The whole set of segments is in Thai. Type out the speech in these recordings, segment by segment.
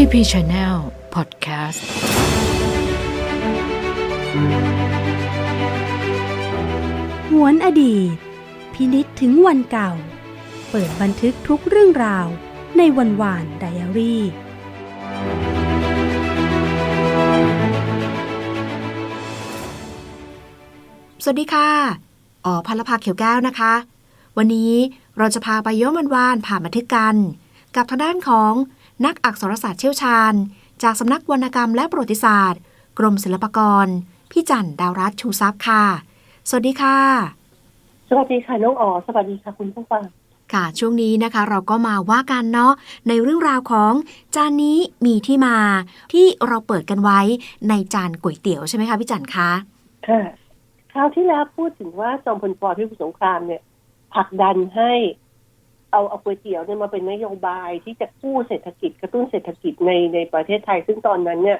TP Channel Podcast หวนอดีต พินิษถึงวันเก่า เปิดบันทึกทุกเรื่องราวในวันวานไดอารี่สวัสดีค่ะอ๋อพลภาเขียวแก้วนะคะ วันนี้เราจะพาไปย้อนวันวานผ่านบันทึกกัน กับทางด้านของ นักอักษรศาสตร์เชี่ยวชาญ จากสำนักวรรณกรรมและประวัติศาสตร์ กรมศิลปากร พี่จันดาวรัตน์ชูทรัพย์ค่ะ สวัสดีค่ะ สวัสดีค่ะน้องอ๋อสวัสดีค่ะคุณผู้ฟังค่ะ ช่วงนี้นะคะเราก็มาว่ากันเนาะในเรื่องราวของจานนี้มีที่มาที่เราเปิดกันไว้ในจานก๋วยเตี๋ยวใช่ไหมคะพี่จันคะค่ะคราวที่แล้วพูดถึงว่าจอมพลปพิบูลสงครามเนี่ยผลักดันให้ เอาเอาก๋วยเตี๋ยวเนี่ยมาเป็นนโยบายที่จะกู้เศรษฐกิจกระตุ้นเศรษฐกิจในในประเทศไทย ซึ่งตอนนั้นเนี่ย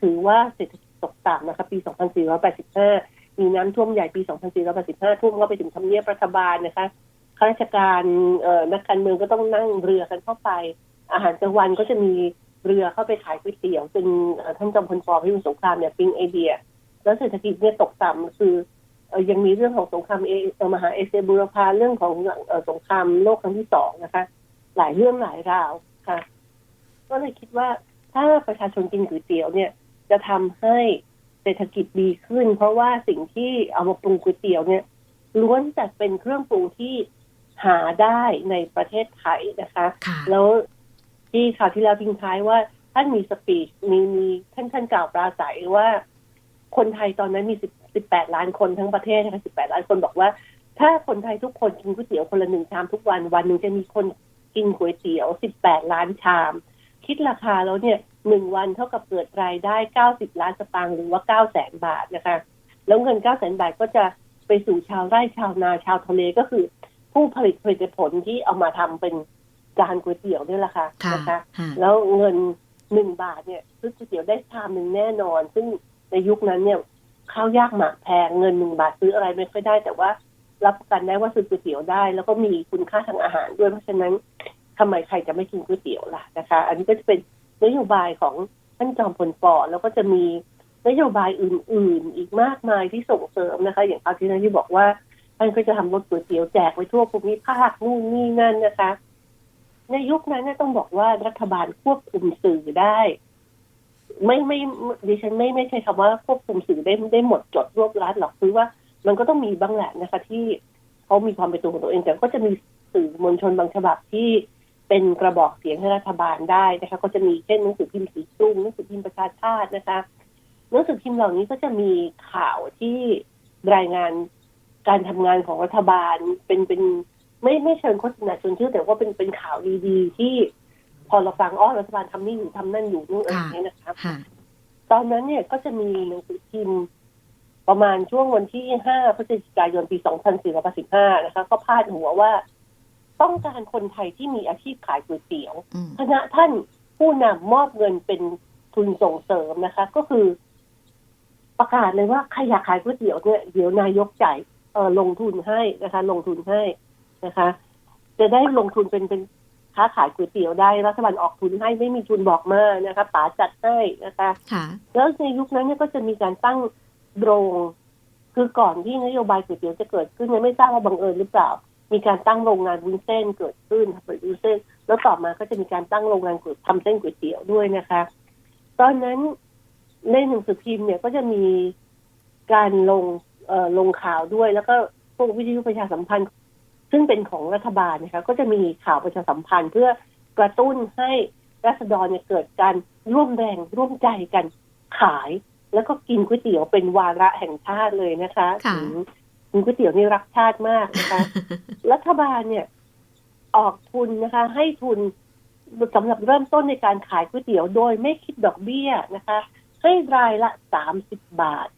ถือว่าเศรษฐกิจตกต่ำนะคะปี 2485 มีน้ำท่วมใหญ่ปี 2485 ท่วมก็ไปถึงทำเนียบรัฐบาลนะคะข้าราชการเอ่อนักการเมืองก็ต้องนั่งเรือกันเข้าไป อาหารกลางวันก็จะมีเรือเข้าไปขายก๋วยเตี๋ยวจนท่านจอมพลปพิบูลสงครามเนี่ยปิ๊งไอเดีย แล้วเศรษฐกิจเนี่ยตกต่ำคือ ยังมีเรื่องของสงครามเอเอ่อมหาเอเชียบูรพาเรื่องของเอ่อสงครามโลกครั้งที่สองนะคะ หลายเรื่องหลายราวค่ะ ก็เลยคิดว่าถ้าประชาชนกินก๋วยเตี๋ยวเนี่ย จะทำให้เศรษฐกิจดีขึ้น เพราะว่าสิ่งที่เอามาปรุงก๋วยเตี๋ยวเนี่ยล้วนแต่เป็นเครื่องปรุงที่หาได้ในประเทศไทยนะคะค่ะแล้วที่ข่าวที่แล้วทิ้งท้ายว่าท่านมีสปีชมีมีท่านท่านกล่าวปราศัยว่า คนไทยตอนนั้นมีสิบ สิบแปดล้านคนทั้งประเทศนะคะสิบแปดล้านคนบอกว่า ถ้าคนไทยทุกคนกินก๋วยเตี๋ยวคนละหนึ่งชามทุกวันวันหนึ่งจะมีคนกินก๋วยเตี๋ยวสิบแปดล้านชาม คิดราคาแล้วเนี่ยหนึ่งวันเท่ากับเกิดรายได้เก้าสิบล้านสตางค์หรือว่าเก้าแสนบาทนะคะ แล้วเงินเก้าแสนบาทก็จะไปสู่ชาวไร่ชาวนาชาวทะเลก็คือ ผู้ผลิตผลิตผลที่เอามาทำเป็นจานก๋วยเตี๋ยวนี่แหละค่ะค่ะนะคะค่ะแล้วเงินหนึ่งบาทเนี่ยซื้อก๋วยเตี๋ยวได้ชามหนึ่งแน่นอน ซึ่งในยุคนั้นเนี่ย ข้าวยากหมากแพงเงินหนึ่งบาทซื้ออะไรไม่ค่อยได้ แต่ว่ารับประกันได้ว่าซื้อก๋วยเตี๋ยวได้ แล้วก็มีคุณค่าทางอาหารด้วยเพราะฉะนั้นทำไมใครจะไม่กินก๋วยเตี๋ยวล่ะนะคะ อันนี้ก็จะเป็นนโยบายของท่านจอมพลปอแล้วก็จะมีนโยบายอื่น ๆ อีกมากมายที่ส่งเสริมนะคะ อย่างคราวที่แล้วที่บอกว่าท่านก็จะทำรถก๋วยเตี๋ยวแจกไปทั่วภูมิภาคนู่นนี่นั่นนะคะ ในยุคนั้นต้องบอกว่ารัฐบาลควบคุมสื่อได้ ไม่ไม่ดิฉันไม่ไม่ใช่คำว่าควบคุมสื่อได้ได้หมดจดรวบรัดหรอกคือว่ามันก็ต้องมีบ้างแหละนะคะ ที่เขามีความเป็นตัวของตัวเองแต่ก็จะมีสื่อมวลชนบางฉบับที่เป็นกระบอกเสียงให้รัฐบาลได้นะคะ ก็จะมีเช่นหนังสือพิมพ์สีตุ้งหนังสือพิมพ์ประชาชาตินะคะหนังสือพิมพ์เหล่านี้ก็จะมีข่าวที่รายงานการทำงานของรัฐบาลเป็นเป็นไม่ไม่เชิงโฆษณาชวนเชื่อแต่ว่าเป็นเป็นข่าวดีๆที่ พอเราฟังอ๋อรัฐบาลทำนี่อยู่ทำนั่นอยู่นู่นอะไรอย่างเงี้ยนะครับค่ะตอนนั้นเนี่ยก็จะมีหนังสือพิมพ์ประมาณช่วงวันที่ 5 พฤศจิกายน ปี 2485นะคะ ก็พาดหัวว่า ต้องการคนไทยที่มีอาชีพขายก๋วยเตี๋ยวอืมคณะท่านผู้นำมอบเงินเป็นทุนส่งเสริมนะคะ ก็คือ ประกาศเลยว่าใครอยากขายก๋วยเตี๋ยวเนี่ยเดี๋ยวนายกจ่ายเออลงทุนให้นะคะ ลงทุนให้นะคะ จะได้ลงทุนเป็นเป็น ค้าขายก๋วยเตี๋ยวได้รัฐบาลออกทุนให้ไม่มีทุนบอกมานะคะป๋าจัดให้นะคะค่ะแล้วในยุคนั้นเนี่ยก็จะมีการตั้งโรง คือก่อนที่นโยบายก๋วยเตี๋ยวจะเกิดขึ้นเนี่ยไม่ทราบว่าบังเอิญหรือเปล่า มีการตั้งโรงงานวุ้นเส้นเกิดขึ้นผลิตวุ้นเส้น แล้วต่อมาก็จะมีการตั้งโรงงานก๋วยทำเส้นก๋วยเตี๋ยวด้วยนะคะ ตอนนั้นในหนังสือพิมพ์เนี่ยก็จะมีการลงเอ่อลงข่าวด้วย แล้วก็พวกวิทยุประชาสัมพันธ์ ซึ่งเป็นของรัฐบาลนะคะก็จะมีข่าวประชาสัมพันธ์เพื่อกระตุ้นให้รัษฎรเนี่ยเกิดการร่วมแรงร่วมใจกันขาย แล้วก็กินก๋วยเตี๋ยวเป็นวาระแห่งชาติเลยนะคะค่ะอืมกินก๋วยเตี๋ยวนี่รักชาติมากนะคะ รัฐบาลเนี่ย ออกทุนนะคะ ให้ทุนสำหรับเริ่มต้นในการขายก๋วยเตี๋ยวโดยไม่คิดดอกเบี้ยนะคะ ให้รายละสามสิบบาท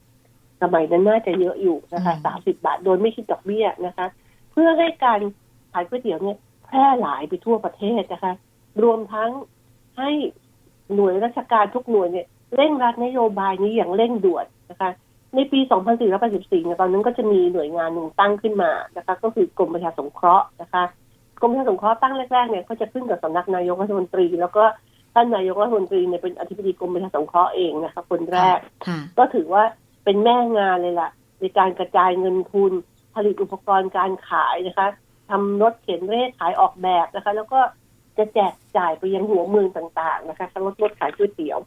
สมัยนั้นน่าจะเยอะอยู่นะคะอืมสามสิบบาท โดยไม่คิดดอกเบี้ยนะคะเพื่อให้การขายก๋วยเตี๋ยวเนี่ยแพร่หลายไปทั่วประเทศนะคะ รวมทั้งให้หน่วยราชการทุกหน่วยเนี่ยเร่งรัดนโยบายนี้อย่างเร่งด่วนนะคะ ในปี 2484เนี่ยตอนนั้นก็จะมีหน่วยงานหนึ่งตั้งขึ้นมานะคะ ก็คือกรมประชาสงเคราะห์นะคะกรมประชาสงเคราะห์ตั้งแรกๆเนี่ยก็จะขึ้นกับสำนักนายกรัฐมนตรี แล้วก็ท่านนายกรัฐมนตรีเนี่ยเป็นอธิบดีกรมประชาสงเคราะห์เองนะคะคนแรกค่ะก็ถือว่าเป็นแม่งานเลยล่ะในการกระจายเงินทุน ผลิตอุปกรณ์การขายนะคะทำรถเข็นเร่ขายออกแบบนะคะ แล้วก็จะแจกจ่ายไปยังหัวเมืองต่าง ๆ นะคะทั้งรถรถขายก๋วยเตี๋ยว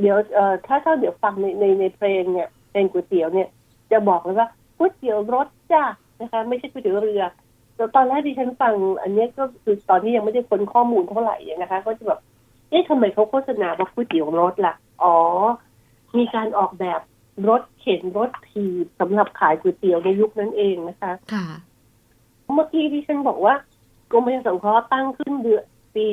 เดี๋ยวเอ่อถ้าถ้าเดี๋ยวฟังในในในเพลงเนี่ยเพลงก๋วยเตี๋ยวเนี่ย จะบอกเลยว่าก๋วยเตี๋ยวรถจ้านะคะ ไม่ใช่ก๋วยเตี๋ยวเรือแต่ตอนแรกที่ฉันฟัง อันนี้ก็คือตอนที่ยังไม่ได้ค้นข้อมูลเท่าไหร่นะคะ ก็จะแบบเอ๊ะทำไมเขาโฆษณาว่าก๋วยเตี๋ยวรถล่ะ อ๋อ มีการออกแบบ รถเข็นรถถีบสำหรับขายก๋วยเตี๋ยวในยุคนั้นเองนะคะค่ะเมื่อกี้ที่ฉันบอกว่ากรมประชาสงเคราะห์ตั้งขึ้นเดือนปี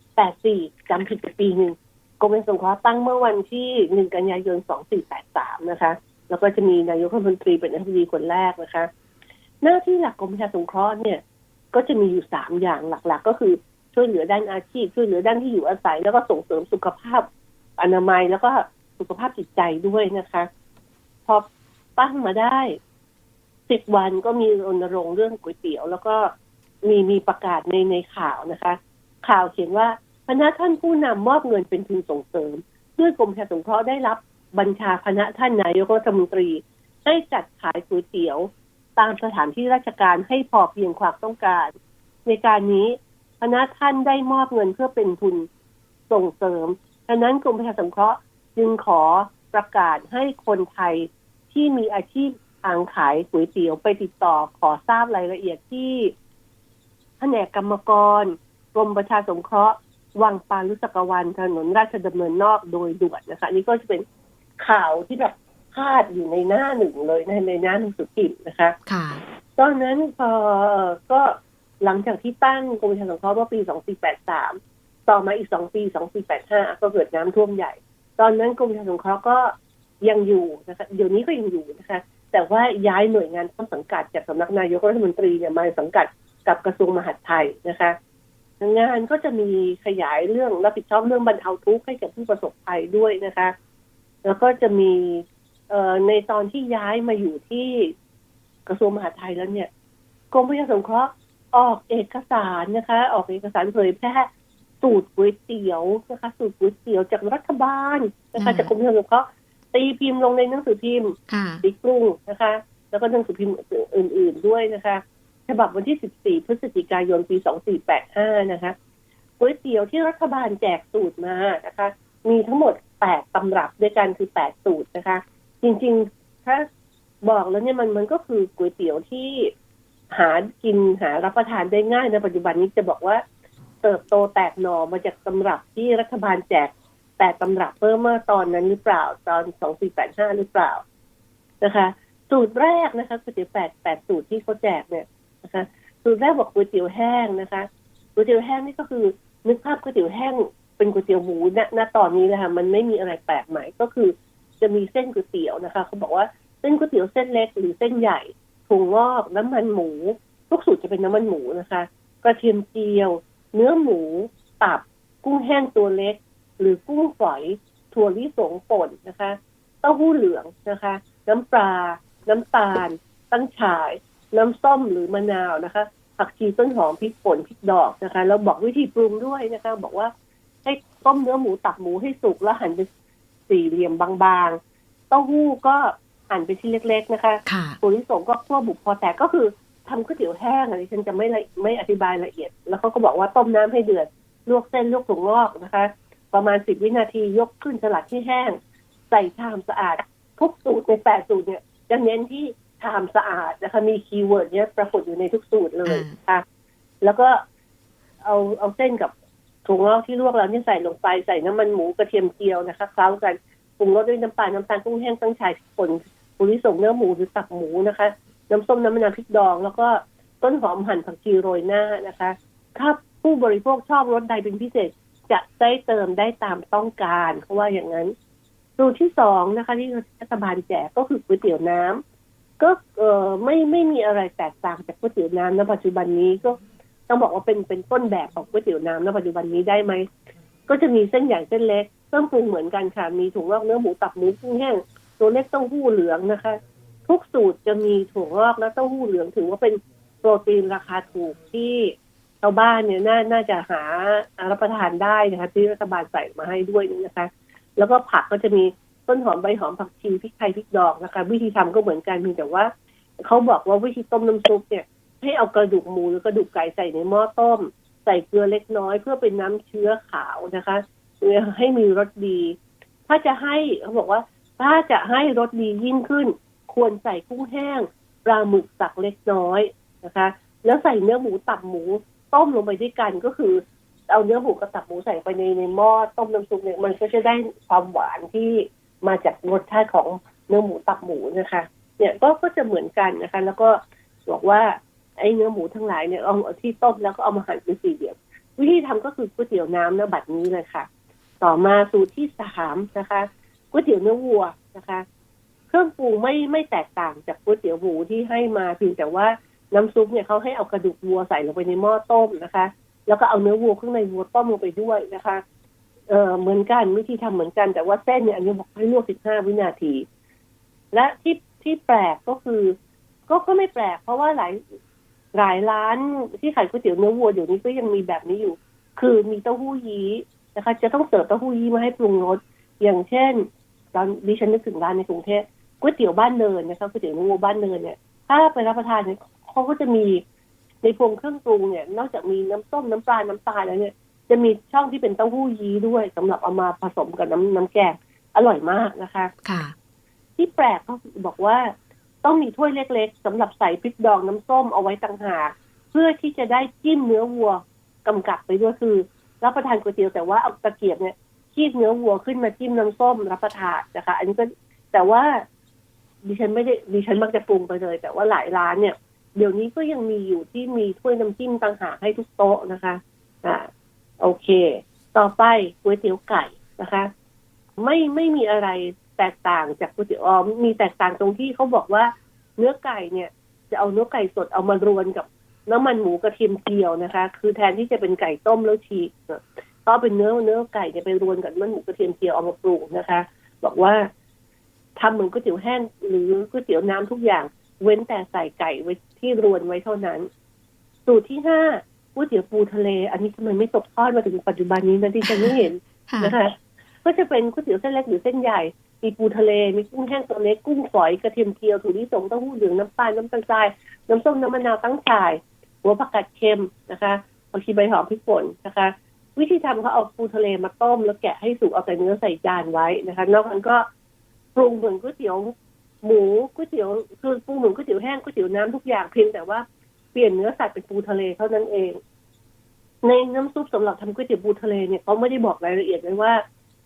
84จำผิดไปปีหนึ่งกรมประชาสงเคราะห์ตั้งเมื่อวันที่1กันยายน2483นะคะ แล้วก็จะมีนายกรัฐมนตรีเป็นอธิบดีคนแรกนะคะ หน้าที่หลักกรมประชาสงเคราะห์เนี่ย ก็จะมีอยู่สามอย่างหลัก ๆ ก็คือช่วยเหลือด้านอาชีพ ช่วยเหลือด้านที่อยู่อาศัย แล้วก็ส่งเสริมสุขภาพอนามัยแล้วก็ สุขภาพจิตใจด้วยนะคะ พอตั้งมาได้สิบวันก็มีรณรงค์เรื่องก๋วยเตี๋ยว แล้วก็มีมีประกาศในในข่าวนะคะ ข่าวเขียนว่าพนักท่านผู้นำมอบเงินเป็นทุนส่งเสริมด้วยกรมประชาสงเคราะห์ได้รับบัญชาคณะท่านนายกรัฐมนตรีให้จัดขายก๋วยเตี๋ยว ตามสถานที่ราชการให้พอเพียงความต้องการ ในการนี้คณะท่านได้มอบเงินเพื่อเป็นทุนส่งเสริมดังนั้นกรมประชาสงเคราะห์ จึงขอประกาศให้คนไทยที่มีอาชีพทางขายก๋วยเตี๋ยวไปติดต่อขอทราบรายละเอียดที่แผนกกรรมกรกรมประชาสงเคราะห์ วังปาลุสกวันถนนราชดำเนินนอกโดยด่วนนะคะ นี่ก็จะเป็นข่าวที่แบบพาดอยู่ในหน้าหนึ่งเลยในในหน้าหนังสือพิมพ์นะคะค่ะตอนนั้นพอก็หลังจากที่ตั้งกรมประชาสงเคราะห์เมื่อปี 2483 ต่อมาอีกสองปี 2485 ก็เกิดน้ำท่วมใหญ่ ตอนนั้นกรมประชาสงเคราะห์ก็ยังอยู่นะคะเดี๋ยวนี้ก็ยังอยู่นะคะ แต่ว่าย้ายหน่วยงานต้นสังกัดจากสำนักนายกรัฐมนตรีเนี่ยมาสังกัดกับกระทรวงมหาดไทยนะคะงานก็จะมีขยายเรื่องรับผิดชอบเรื่องบรรเทาทุกข์ให้กับผู้ประสบภัยด้วยนะคะ แล้วก็จะมีเอในตอนที่ย้ายมาอยู่ที่กระทรวงมหาดไทยแล้วเนี่ยกรมประชาสงเคราะห์ออกเอกสารนะคะ ออกเอกสารเผยแพร่ สูตรก๋วยเตี๋ยวนะคะสูตรก๋วยเตี๋ยวจากรัฐบาลนะคะอืมจากกรมประชาสงเคราะห์ตีพิมพ์ลงในหนังสือพิมพ์ค่ะสีกรุงนะคะ แล้วก็หนังสือพิมพ์อื่น ๆด้วยนะคะ ฉบับวันที่ 14 พฤศจิกายนปี 2485 นะคะก๋วยเตี๋ยวที่รัฐบาลแจกสูตรมานะคะ มีทั้งหมด 8 ตำรับด้วยกันคือ 8 สูตรนะคะ จริงๆ ถ้าบอกแล้วเนี่ยมันมันก็คือก๋วยเตี๋ยวที่หากินหารับประทานได้ง่ายในปัจจุบันนี้จะบอกว่า เติบโตแตกหน่อมาจากตำรับที่รัฐบาลแจกแปดตำรับเพิ่มเมื่อตอนนั้นหรือเปล่า ตอน2485หรือเปล่านะคะ สูตรแรกนะคะก๋วยเตี๋ยวแปดแปดสูตรที่เขาแจกเนี่ยนะคะ สูตรแรกบอกก๋วยเตี๋ยวแห้งนะคะก๋วยเตี๋ยวแห้งนี่ก็คือนึกภาพก๋วยเตี๋ยวแห้งเป็นก๋วยเตี๋ยวหมูณณตอนนี้นะคะมันไม่มีอะไรแปลกใหม่ก็คือ จะมีเส้นก๋วยเตี๋ยวนะคะเขาบอกว่าเส้นก๋วยเตี๋ยวเส้นเล็กหรือเส้นใหญ่ถั่วงอกน้ำมันหมูทุกสูตรจะเป็นน้ำมันหมูนะคะ กระเทียมเจียว เนื้อหมู ตับ กุ้งแห้งตัวเล็ก หรือกุ้งฝอย ถั่วลิสงป่นนะคะ เต้าหู้เหลืองนะคะ น้ำปลา น้ำตาล ตั้งฉาย น้ำส้มหรือมะนาวนะคะ ผักชีต้นหอมพริกป่นพริกดอกนะคะ แล้วบอกวิธีปรุงด้วยนะคะ บอกว่าให้ต้มเนื้อหมูตับหมูให้สุกแล้วหั่นเป็นสี่เหลี่ยมบางๆ เต้าหู้ก็หั่นเป็นชิ้นเล็ก ๆ นะคะค่ะถั่วลิสงก็คั่วบุกพอแตกก็คือ ทำก๋วยเตี๋ยวแห้งอะไรฉันจะไม่ละไม่อธิบายละเอียด แล้วเขาก็บอกว่าต้มน้ำให้เดือด ลวกเส้นลวกถั่วงอกนะคะ ประมาณสิบวินาทียกขึ้นสลัดที่แห้ง ใส่ชามสะอาด ทุกสูตรในแปดสูตรเนี่ยจะเน้นที่ชามสะอาดนะคะ มีคีย์เวิร์ดเนี้ยปรากฏอยู่ในทุกสูตรเลยค่ะ แล้วก็เอาเอาเส้นกับถั่วงอกที่ลวกแล้วเนี่ยใส่ลงไปใส่น้ำมันหมูกระเทียมเจียวนะคะเคล้ากันปรุงรสด้วยน้ำตาลน้ำตาลกุ้งแห้งตั้งฉายพริกป่นบุริสงเนื้อหมูหรือตับหมูนะคะ น้ำส้มน้ำมะนาวพริกดอง แล้วก็ต้นหอมหั่นผักชีโรยหน้านะคะ ถ้าผู้บริโภคชอบรสใดเป็นพิเศษจะได้เติมได้ตามต้องการเขาว่าอย่างนั้น สูตรที่สองนะคะ ที่รัฐบาลแจกก็คือก๋วยเตี๋ยวน้ำก็เออไม่ไม่มีอะไรแตกต่างจากก๋วยเตี๋ยวน้ำในปัจจุบันนี้ก็ต้องบอกว่าเป็นเป็นต้นแบบของก๋วยเตี๋ยวน้ำในปัจจุบันนี้ได้ไหมก็จะมีเส้นใหญ่เส้นเล็กเครื่องปรุงเหมือนกันค่ะมีถั่วงอกเนื้อหมูตับหมูกุ้งแห้งตัวเล็กเต้าหู้เหลืองนะคะ ทุกสูตรจะมีถั่วงอกและเต้าหู้เหลืองถือว่าเป็นโปรตีนราคาถูกที่ชาวบ้านเนี่ยน่าน่าจะหารับประทานได้นะคะที่รัฐบาลใส่มาให้ด้วยนี่นะคะ แล้วก็ผักก็จะมีต้นหอมใบหอมผักชีพริกไทยพริกดอกนะคะ วิธีทำก็เหมือนกันเพียงแต่ว่าเขาบอกว่าวิธีต้มน้ำซุปเนี่ย ให้เอากระดูกหมูหรือกระดูกไก่ใส่ในหม้อต้ม ใส่เกลือเล็กน้อยเพื่อเป็นน้ำเชื้อขาวนะคะเพื่อให้มีรสดี ถ้าจะให้เขาบอกว่า ถ้าจะให้รสดียิ่งขึ้น ควรใส่กุ้งแห้งปลาหมึกสักเล็กน้อยนะคะ แล้วใส่เนื้อหมูตับหมูต้มลงไปด้วยกันก็คือ เอาเนื้อหมูกับตับหมูใส่ไปในในหม้อต้มน้ำซุปเนี่ยมันก็จะได้ความหวานที่มาจากรสชาติของเนื้อหมูตับหมูนะคะ เนี่ยก็ก็จะเหมือนกันนะคะ แล้วก็บอกว่าไอ้เนื้อหมูทั้งหลายเนี่ยเอาที่ต้มแล้วก็เอามาหั่นเป็นสี่เหลี่ยมวิธีทำก็คือก๋วยเตี๋ยวน้ำนะบัดนี้เลยค่ะ ต่อมาสูตรที่สามนะคะก๋วยเตี๋ยวเนื้อวัวนะคะ เครื่องปรุงไม่ไม่แตกต่างจากก๋วยเตี๋ยวหมูที่ให้มาเพียงแต่ว่าน้ำซุปเนี่ยเขาให้เอากระดูกวัวใส่ลงไปในหม้อต้มนะคะ แล้วก็เอาเนื้อวัวข้างในวัวต้มลงไปด้วยนะคะเออเหมือนกันวิธีทำเหมือนกัน แต่ว่าเส้นเนี่ยอันนี้บอกให้ลวกสิบห้าวินาที และที่ที่แปลกก็คือ ก็ก็ไม่แปลก เพราะว่าหลายหลายร้านที่ขายก๋วยเตี๋ยวเนื้อวัวเดี๋ยวนี้ก็ยังมีแบบนี้อยู่ คือมีเต้าหู้ยี้นะคะ จะต้องเสิร์ฟเต้าหู้ยี้มาให้ปรุงรสอย่างเช่นตอนดิฉันนึกถึงร้านในกรุงเทพ ก๋วยเตี๋ยวบ้านเนินนะคะก๋วยเตี๋ยวเนื้อวัวบ้านเนินเนี่ย ถ้าไปรับประทานเนี่ยเขาก็จะมีในพวงเครื่องปรุงเนี่ย นอกจากมีน้ำส้มน้ำปลา น้ำตาลแล้วเนี่ย จะมีช่องที่เป็นเต้าหู้ยี้ด้วยสำหรับเอามาผสมกับน้ำน้ำแกงอร่อยมากนะคะ ค่ะ ที่แปลกก็บอกว่าต้องมีถ้วยเล็กๆสำหรับใส่พริกดองน้ำส้มเอาไว้ต่างหากเพื่อที่จะได้จิ้มเนื้อวัวกำกับไปด้วยคือ รับประทานก๋วยเตี๋ยวแต่ว่าเอาตะเกียบเนี่ยคีบเนื้อวัวขึ้นมาจิ้มน้ำส้มรับประทานนะคะ อันนี้ก็แต่ว่า ดิฉันไม่ได้ดิฉันมักจะปรุงไปเลย แต่ว่าหลายร้านเนี่ย เดี๋ยวนี้ก็ยังมีอยู่ที่มีถ้วยน้ำจิ้มต่างหากให้ทุกโต๊ะนะคะ อ่า โอเค ต่อไปก๋วยเตี๋ยวไก่นะคะ ไม่ไม่มีอะไรแตกต่างจากก๋วยเตี๋ยวออมีแตกต่างตรงที่เขาบอกว่าเนื้อไก่เนี่ย จะเอาเนื้อไก่สดเอามารวนกับน้ำมันหมูกระเทียมเจียวนะคะ คือแทนที่จะเป็นไก่ต้มแล้วฉีกเนี่ยก็เป็นเนื้อเนื้อไก่เนี่ยไปรวนกับน้ำมันหมูกระเทียมเจียวเอามาปรุงนะคะ บอกว่า ทำเหมือนก๋วยเตี๋ยวแห้งหรือก๋วยเตี๋ยวน้ำทุกอย่าง เว้นแต่ใส่ไก่ไว้ที่รวนไว้เท่านั้น สูตรที่ห้าก๋วยเตี๋ยวปูทะเล อันนี้ทำไมไม่ตกทอดมาถึงปัจจุบันนี้นะที่ฉันไม่เห็นค่ะนะคะก็จะเป็นก๋วยเตี๋ยวเส้นเล็กหรือเส้นใหญ่ มีปูทะเล มีกุ้งแห้งตัวเล็ก กุ้งฝอย กระเทียมเจียวถั่วลิสงเต้าหู้เหลืองน้ำตาลน้ำตาลทราย น้ำส้มน้ำมะนาวตั้งฉ่าย หัวผักกาดเค็มนะคะผักชีใบหอมพริกป่นนะคะ วิธีทำเขาเอาปูทะเลมาต้ม แล้วแกะให้สุก เอาแต่เนื้อใส่จานไว้นะคะ นอกนั้นก็ ปรุงเหมือนก๋วยเตี๋ยวหมูก๋วยเตี๋ยวคือปรุงเหมือนก๋วยเตี๋ยวแห้งก๋วยเตี๋ยวน้ำทุกอย่างเพียงแต่ว่าเปลี่ยนเนื้อสัตว์เป็นปูทะเลเท่านั้นเอง ในน้ำซุปสำหรับทำก๋วยเตี๋ยวปูทะเลเนี่ยเขาไม่ได้บอกรายละเอียดเลยว่า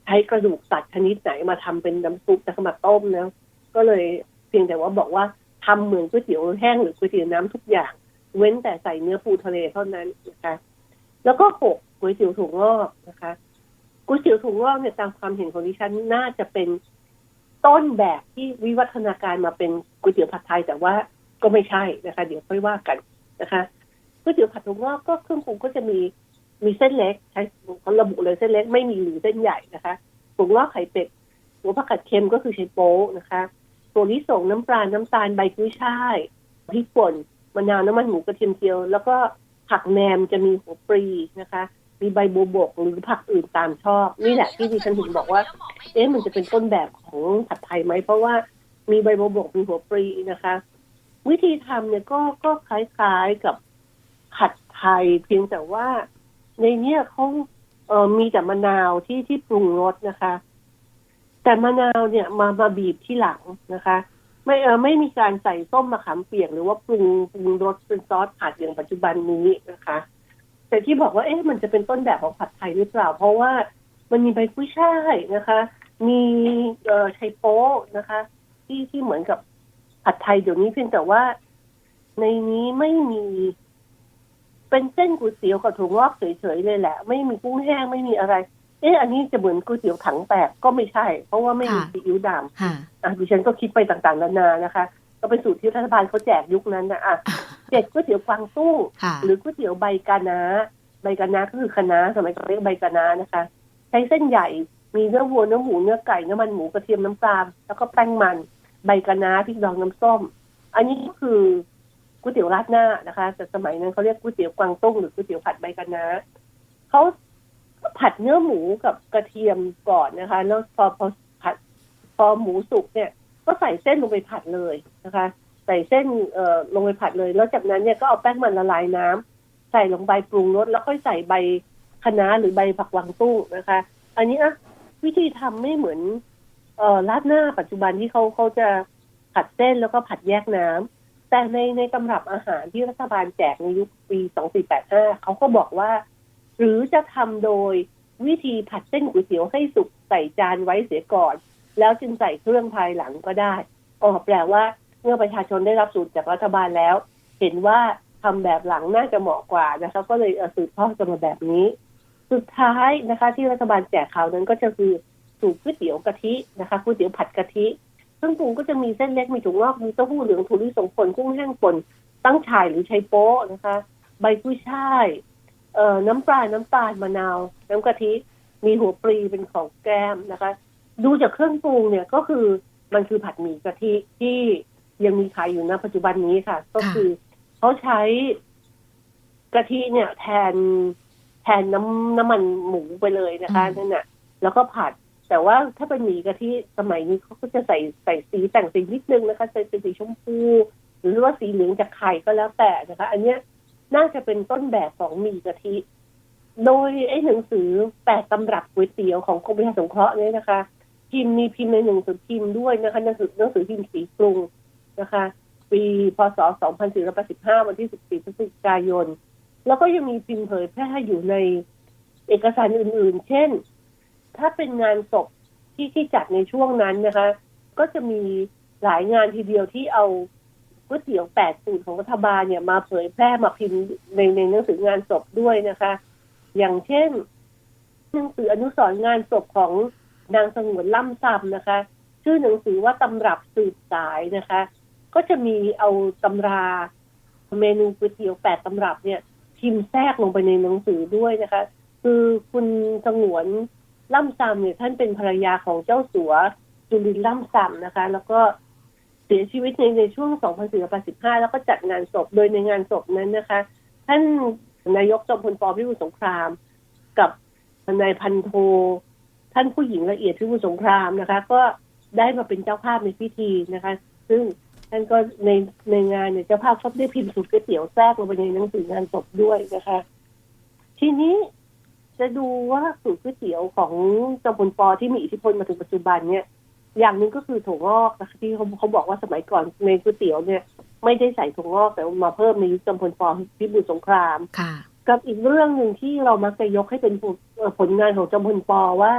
ใช้กระดูกสัตว์ชนิดไหนมาทำเป็นน้ำซุปแต่เขามาต้มนะก็เลยเพียงแต่ว่าบอกว่าทำเหมือนก๋วยเตี๋ยวแห้งหรือก๋วยเตี๋ยวน้ำทุกอย่าง เว้นแต่ใส่เนื้อปูทะเลเท่านั้นนะคะ แล้วก็หกก๋วยเตี๋ยวถั่วงอกนะคะก๋วยเตี๋ยวถั่วงอกเนี่ยตามความเห็นของดิฉันน่าจะเป็น ต้นแบบที่วิวัฒนาการมาเป็นก๋วยเตี๋ยวผัดไทย แต่ว่าก็ไม่ใช่นะคะ เดี๋ยวค่อยว่ากันนะคะก๋วยเตี๋ยวผัดถั่วงอกก็เครื่องปรุงก็จะมีมีเส้นเล็กใช้เขาระบุเลยเส้นเล็กไม่มีหรือเส้นใหญ่นะคะถั่วงอกไข่เป็ดหัวผักกาดเค็มก็คือใช้โป๊นะคะตัวลิสงน้ำปลา น้ำตาลใบกุ้ยช่ายพริกป่นมะนาวน้ำมันหมูกระเทียมเจียว แล้วก็ผักแหนมจะมีหัวปรีนะคะ มีใบบัวบกหรือผักอื่นตามชอบ นี่แหละที่ดิฉันถึงบอกว่า เอ๊ะมันจะเป็นต้นแบบของผัดไทยไหม เพราะว่ามีใบบัวบกมีหัวปรีนะคะ วิธีทำเนี่ยก็ก็คล้ายๆกับผัดไทย เพียงแต่ว่าในเนี้ยเขาเออมีแต่มะนาวที่ที่ปรุงรสนะคะ แต่มะนาวเนี่ยมามาบีบที่หลังนะคะ ไม่เออไม่มีการใส่ส้มมะขามเปียกหรือว่าปรุงปรุงรสเป็นซอสผัดอย่างปัจจุบันนี้นะคะ แต่ที่บอกว่าเอ๊ะมันจะเป็นต้นแบบของผัดไทยหรือเปล่า เพราะว่ามันมีใบกุ้ยช่ายนะคะ มีเอ่อไชโป๊นะคะ ที่ที่เหมือนกับผัดไทยเดี๋ยวนี้เพียงแต่ว่า ในนี้ไม่มี เป็นเส้นก๋วยเตี๋ยวกับถั่วงอกเฉยๆเลยแหละ ไม่มีกุ้งแห้งไม่มีอะไร เอ๊ะอันนี้จะเหมือนก๋วยเตี๋ยวถังแตกก็ไม่ใช่ เพราะว่าไม่มีค่ะซีอิ๊วดค่ะำอะดิฉันก็คิดไปต่างๆนานานะคะ ก็เป็นสูตรที่รัฐบาลเขาแจกยุคนั้นนะอะ เจ็ดก๋วยเตี๋ยวกวางตุ้งค่ะหรือก๋วยเตี๋ยวใบกานาใบกานาก็คือคะน้าสมัยก่อนเรียกใบกานานะคะ ใช้เส้นใหญ่มีเนื้อวัวเนื้อหมูเนื้อไก่น้ำมันหมูกระเทียมน้ำปลาแล้วก็แป้งมันใบกะน้าพริกดองน้ำส้ม อันนี้ก็คือก๋วยเตี๋ยวราดหน้านะคะแต่สมัยนั้นเขาเรียกก๋วยเตี๋ยวกวางตุ้งหรือก๋วยเตี๋ยวผัดใบคะน้าเขาผัดเนื้อหมูกับกระเทียมก่อนนะคะ แล้วพอพอผัดพอหมูสุกเนี่ย ก็ใส่เส้นลงไปผัดเลยนะคะ ใส่เส้นเอ่อลงไปผัดเลย แล้วจากนั้นเนี่ยก็เอาแป้งมันละลายน้ำใส่ลงไปปรุงรสแล้วค่อยใส่ใบคะน้าหรือใบผักวังตุ้งนะคะ อันนี้นะวิธีทำไม่เหมือน เอ่อราดหน้าปัจจุบันที่เขาเขาจะผัดเส้นแล้วก็ผัดแยกน้ำแต่ในในตำรับอาหารที่รัฐบาลแจกในยุคปี 2485 เขาก็บอกว่า หรือจะทำโดยวิธีผัดเส้นก๋วยเตี๋ยวให้สุกใส่จานไว้เสียก่อน แล้วจึงใส่เครื่องภายหลังก็ได้อ๋อแปลว่า มื่อประชาชนได้รับสูตรจากรัฐบาลแล้ว เห็นว่าทำแบบหลังน่าจะเหมาะกว่านะคะก็เลยสืบทอดกันมาแบบนี้ สุดท้ายนะคะ ที่รัฐบาลแจกข่าวนั้นก็จะคือสูตรก๋วยเตี๋ยวกะทินะคะก๋วยเตี๋ยวผัดกะทิเครื่องปรุงก็จะมีเส้นเล็กมีถั่วงอกมีเต้าหู้เหลืองถั่วลิสงป่นกุ้งแห้งป่นตั้งฉ่ายหรือไชโป๊ะนะคะ ใบกุ้ยช่ายเอ่อน้ำปลา น้ำตาลมะนาว น้ำกะทิ มีหัวปลีเป็นของแก้มนะคะ ดูจากเครื่องปรุงเนี่ยก็คือมันคือผัดหมี่กะทิที่ ยังมีขายอยู่ณปัจจุบันนี้ค่ะ ก็คือเขาใช้กะทิเนี่ย แทนแทนน้ำน้ำมันหมูไปเลยนะคะอืมนั่นน่ะ แล้วก็ผัด แต่ว่าถ้าเป็นหมี่กะทิสมัยนี้เขาก็จะใส่ใส่สีแต่งสีนิดนึงนะคะใส่เป็นสีชมพู หรือว่าสีเหลืองจากไข่ก็แล้วแต่นะคะ อันเนี้ยน่าจะเป็นต้นแบบของหมี่กะทิ โดยไอ้หนังสือแปดตำรับก๋วยเตี๋ยวของกรมประชาสงเคราะห์เนี่ยนะคะ พิมพ์มีพิมพ์ในหนังสือพิมพ์ด้วยนะคะหนังสือหนังสือพิมพ์สีกรุง นะคะ ปีพศ 2485 วันที่ 14 พฤศจิกายน แล้วก็ยังมีพิมพ์เผยแพร่อยู่ในเอกสารอื่นๆ เช่น ถ้าเป็นงานศพที่ที่จัดในช่วงนั้นนะคะ ก็จะมีหลายงานทีเดียวที่เอาก๋วยเตี๋ยวแปดสูตรของรัฐบาลเนี่ยมาเผยแพร่มาพิมพ์ในในหนังสืองานศพด้วยนะคะ อย่างเช่นหนังสืออนุสรณ์งานศพของนางสงวนล่ำซำนะคะ ชื่อหนังสือว่าตำรับสืบสายนะคะ ก็จะมีเอาตำราเมนูก๋วยเตี๋ยวแปดตำรับเนี่ยพิมพ์แทรกลงไปในหนังสือด้วยนะคะ คือคุณสงวนล่ำซำเนี่ยท่านเป็นภรรยาของเจ้าสัวจุลินล่ำซำนะคะ แล้วก็เสียชีวิตในในช่วง 2485 แล้วก็จัดงานศพ โดยในงานศพนั้นนะคะ ท่านนายกจอมพลปพิบูลสงคราม กับนายพันโท ท่านผู้หญิงละเอียดพิบูลสงครามนะคะ ก็ได้มาเป็นเจ้าภาพในพิธีนะคะ ซึ่ง ท่านก็ในในงานเนี่ยเจ้าภาพก็ได้พิมพ์สูตรก๋วยเตี๋ยวแทรกลงไปในหนังสืองานศพด้วยนะคะ ทีนี้จะดูว่าสูตรก๋วยเตี๋ยวของจอมพลปที่มีอิทธิพลมาถึงปัจจุบันเนี่ย อย่างหนึ่งก็คือถั่วงอกนะคะที่เขาเขาบอกว่าสมัยก่อนในก๋วยเตี๋ยวเนี่ย ไม่ได้ใส่ถั่วงอกแต่ว่ามาเพิ่มในยุคจอมพลปพิบูลสงครามค่ะ กับอีกเรื่องหนึ่งที่เรามักจะยกให้เป็นผลเอ่อผลงานของจอมพลปว่า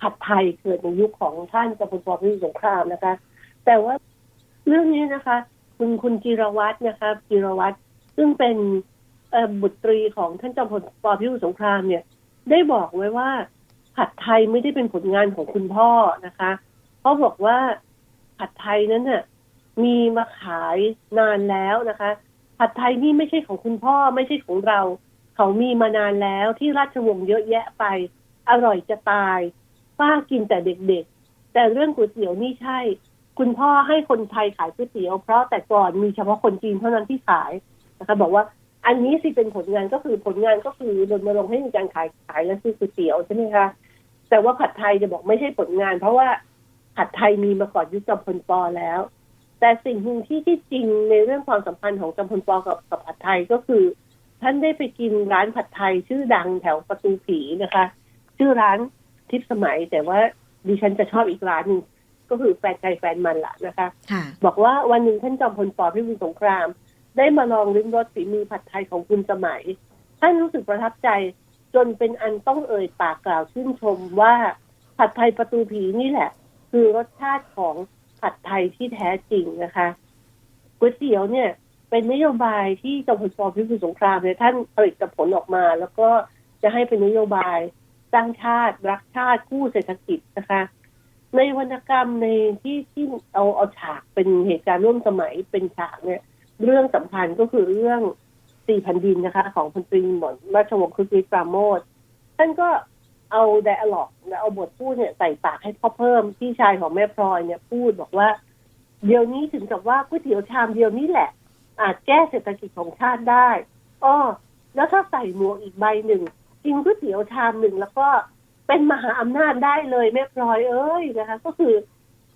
ผัดไทยเกิดในยุคของท่านจอมพลปพิบูลสงครามนะคะ แต่ว่า เรื่องนี้นะคะ คุณคุณจิรวัตรนะคะจิรวัตรซึ่งเป็นบุตรีของท่านจอมพลปพิบูลสงครามเนี่ย ได้บอกไว้ว่าผัดไทยไม่ได้เป็นผลงานของคุณพ่อนะคะเขาบอกว่าผัดไทยนั้นน่ะมีมาขายนานแล้วนะคะ ผัดไทยนี่ไม่ใช่ของคุณพ่อไม่ใช่ของเรา เขามีมานานแล้วที่ราชวงศ์เยอะแยะไป อร่อยจะตาย ป้ากินแต่เด็กๆ แต่เรื่องก๋วยเตี๋ยวนี่ใช่ คุณพ่อให้คนไทยขายก๋วยเตี๋ยวเพราะแต่ก่อนมีเฉพาะคนจีนเท่านั้นที่ขายนะคะบอกว่าอันนี้สิเป็นผลงานก็คือผลงานก็คือรณรงค์ให้มีการขายขายและซื้อก๋วยเตี๋ยวใช่ไหมคะแต่ว่าผัดไทยจะบอกไม่ใช่ผลงาน เพราะว่าผัดไทยมีมาก่อนยุคจอมพลปแล้ว แต่สิ่งหนึ่งที่ที่จริงในเรื่องความสัมพันธ์ของจอมพลปกับกับผัดไทยก็คือ ท่านได้ไปกินร้านผัดไทยชื่อดังแถวประตูผีนะคะ ชื่อร้านทิพย์สมัยแต่ว่าดิฉันจะชอบอีกร้านหนึ่ง ก็คือแฟนใจแฟนมันละนะคะค่ะบอกว่าวันหนึ่งท่านจอมพลปพิบูลสงคราม ได้มาลองลิ้มรสฝีมือผัดไทยของคุณสมัย ท่านรู้สึกประทับใจจนเป็นอันต้องเอ่ยปากกล่าวชื่นชมว่าผัดไทยประตูผีนี่แหละ คือรสชาติของผัดไทยที่แท้จริงนะคะก๋วยเตี๋ยวเนี่ย เป็นนโยบายที่จอมพลปพิบูลสงครามเนี่ยท่านผลิตผลออกมา แล้วก็จะให้เป็นนโยบายสร้างชาติรักชาติคู่เศรษฐกิจนะคะ ในวรรณกรรมในที่ที่เอาเอาฉากเป็นเหตุการณ์ร่วมสมัยเป็นฉากเนี่ย เรื่องสำคัญก็คือเรื่องสี่แผ่นดินนะคะ ของพลตรีหม่อมราชวงศ์คึกฤทธิ์ปราโมทท่านก็เอาไดอะล็อกและเอาบทพูดเนี่ยใส่ปากให้พ่อเพิ่มพี่ชายของแม่พลอยเนี่ยพูดบอกว่า เดี๋ยวนี้ถึงกับว่าก๋วยเตี๋ยวชามเดียวนี้แหละ อาจแก้เศรษฐกิจของชาติได้อ้อแล้วถ้าใส่หมวกอีกใบหนึ่งกินก๋วยเตี๋ยวชามหนึ่งแล้วก็ เป็นมหาอำนาจได้เลยแม่พลอยเอ้ยนะคะ ก็คือ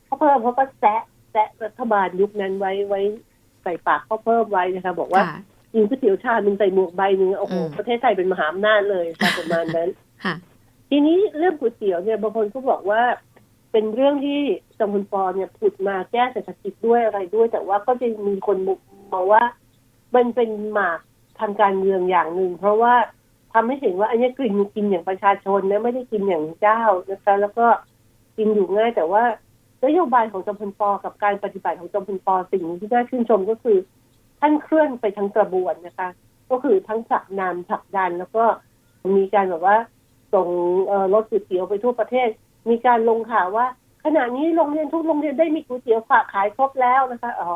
เขาเพิ่มเขาก็แซะแซะรัฐบาลยุคนั้นไว้ไว้ใส่ปากเขาเพิ่มไว้นะคะ บอกว่าค่ะกินก๋วยเตี๋ยวชามหนึ่งใส่หมวกใบหนึ่งโอ้โหอืมประเทศไทยเป็นมหาอำนาจเลยค่ะประมาณนั้นค่ะทีนี้เรื่องก๋วยเตี๋ยวเนี่ยบางคนก็บอกว่า เป็นเรื่องที่จอมพลปอเนี่ยผุดมาแก้เศรษฐกิจด้วยอะไรด้วย แต่ว่าก็จะมีคนมองว่า มันเป็นหมากทางการเมืองอย่างหนึ่งเพราะว่า ทำให้เห็นว่าอันนี้กินกินอย่างประชาชนนะไม่ได้กินอย่างเจ้านะคะแล้วก็กินอยู่ง่ายแต่ว่านโยบายของจอมพลปอกับการปฏิบัติของจอมพลปอสิ่งที่น่าชื่นชมก็คือ ท่านเคลื่อนไปทั้งกระบวนนะคะ ก็คือทั้งผลักนำผลักดัน แล้วก็มีการแบบว่าส่งรถก๋วยเตี๋ยวไปทั่วประเทศ มีการลงข่าวว่า ขณะนี้โรงเรียนทุกโรงเรียนได้มีก๋วยเตี๋ยวฝากขายครบแล้วนะคะอ๋อ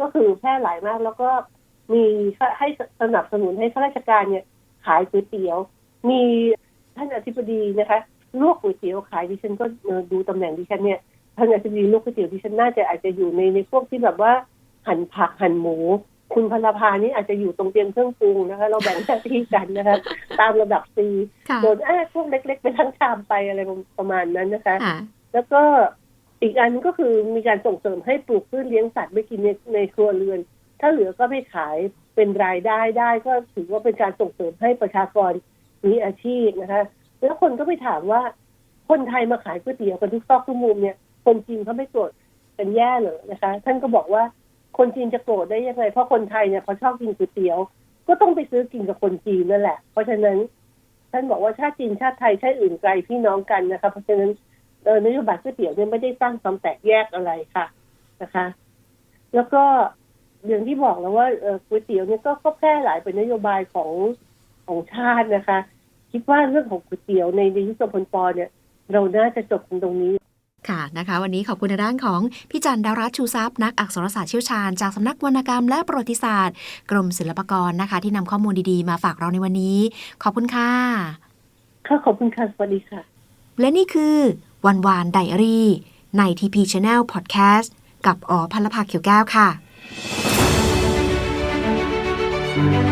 ก็คือแพร่หลายมากแล้วก็มีให้สนับสนุนให้ข้าราชการเนี่ย ขายก๋วยเตี๋ยว มีท่านอธิบดีนะคะลวกก๋วยเตี๋ยวขายดิฉันก็เอ่อดูตำแหน่งดิฉันเนี่ยท่านอธิบดีลวกก๋วยเตี๋ยวดิฉันน่าจะอาจจะอยู่ในในพวกที่แบบว่าหั่นผักหั่นหมู คุณพลภานี่อาจจะอยู่ตรงเตรียมเครื่องปรุงนะคะ เราแบ่งหน้าที่กันนะคะตามระดับซีค่ะโดนอะพวกเล็ก ๆ ไปทั้งชามไปอะไรประมาณนั้นนะคะค่ะแล้วก็อีกอันก็คือมีการส่งเสริมให้ปลูกพืชเลี้ยงสัตว์ไม่กินในในครัวเรือน ถ้าเหลือก็ไปขายเป็นรายได้ได้ก็ถือว่าเป็นการส่งเสริมให้ประชากรมีอาชีพนะคะ แล้วคนก็ไปถามว่า คนไทยมาขายก๋วยเตี๋ยวกันทุกซอกทุกมุมเนี่ย คนจีนเขาไม่โกรธเป็นแย่เหรอนะคะ ท่านก็บอกว่าคนจีนจะโกรธได้ยังไงเพราะคนไทยเนี่ยเขาชอบกินก๋วยเตี๋ยว ก็ต้องไปซื้อกินกับคนจีนนั่นแหละ เพราะฉะนั้น ท่านบอกว่าชาติจีนชาติไทยชาติอื่นไกลพี่น้องกันนะคะ เพราะฉะนั้นเออนโยบายก๋วยเตี๋ยวเนี่ยไม่ได้สร้างความแตกแยกอะไรค่ะนะคะ แล้วก็ อย่างที่บอกแล้วว่าเอ่อก๋วยเตี๋ยวเนี่ยก็ก็แพร่หลายเป็นนโยบายของของชาตินะคะ คิดว่าเรื่องของก๋วยเตี๋ยวในในยุคจอมพลปอเนี่ย เราน่าจะจบกันตรงนี้ค่ะนะคะ วันนี้ขอบคุณทางด้านของพี่จันดารัตน์ชูทรัพย์นักอักษรศาสตร์เชี่ยวชาญจากสำนักวรรณกรรมและประวัติศาสตร์ กรมศิลปากรนะคะ ที่นำข้อมูลดีๆมาฝากเราในวันนี้ ขอบคุณค่ะค่ะขอบคุณค่ะสวัสดีค่ะ และนี่คือวันวานไดอารี่ใน TP Channel Podcast กับอ๋อพันลภาเขียวแก้วค่ะ Thank you.